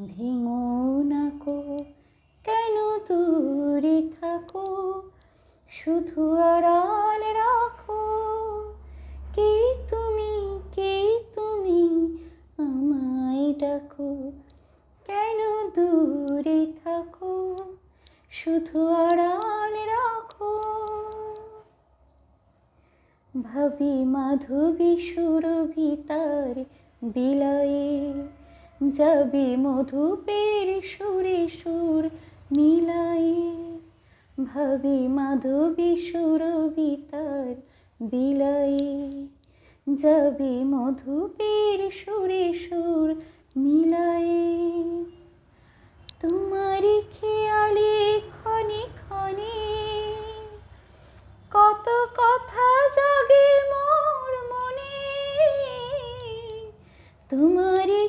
ভেঙো নাকো কেন দূরে থাকো? শুধু আড়াল রাখো। কে তুমি কে তুমি আমায় ডাকো? কেন দূরে থাকো? শুধু আড়াল রাখো। ভাবি মাধবী সুরভি তার বিলায়ে যাবে মধুপের সুরে সুর মিলায়ে। ভাবি মাধবী সুরভি তার বিলায়ে। যাবে মধুপের সুরে সুর মিলায়ে। তোমারই খেয়ালে ক্ষণে ক্ষণে কত কথা জাগে মোর মনে। তোমারই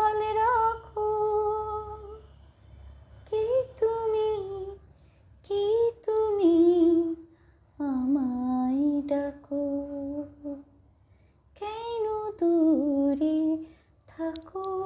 aku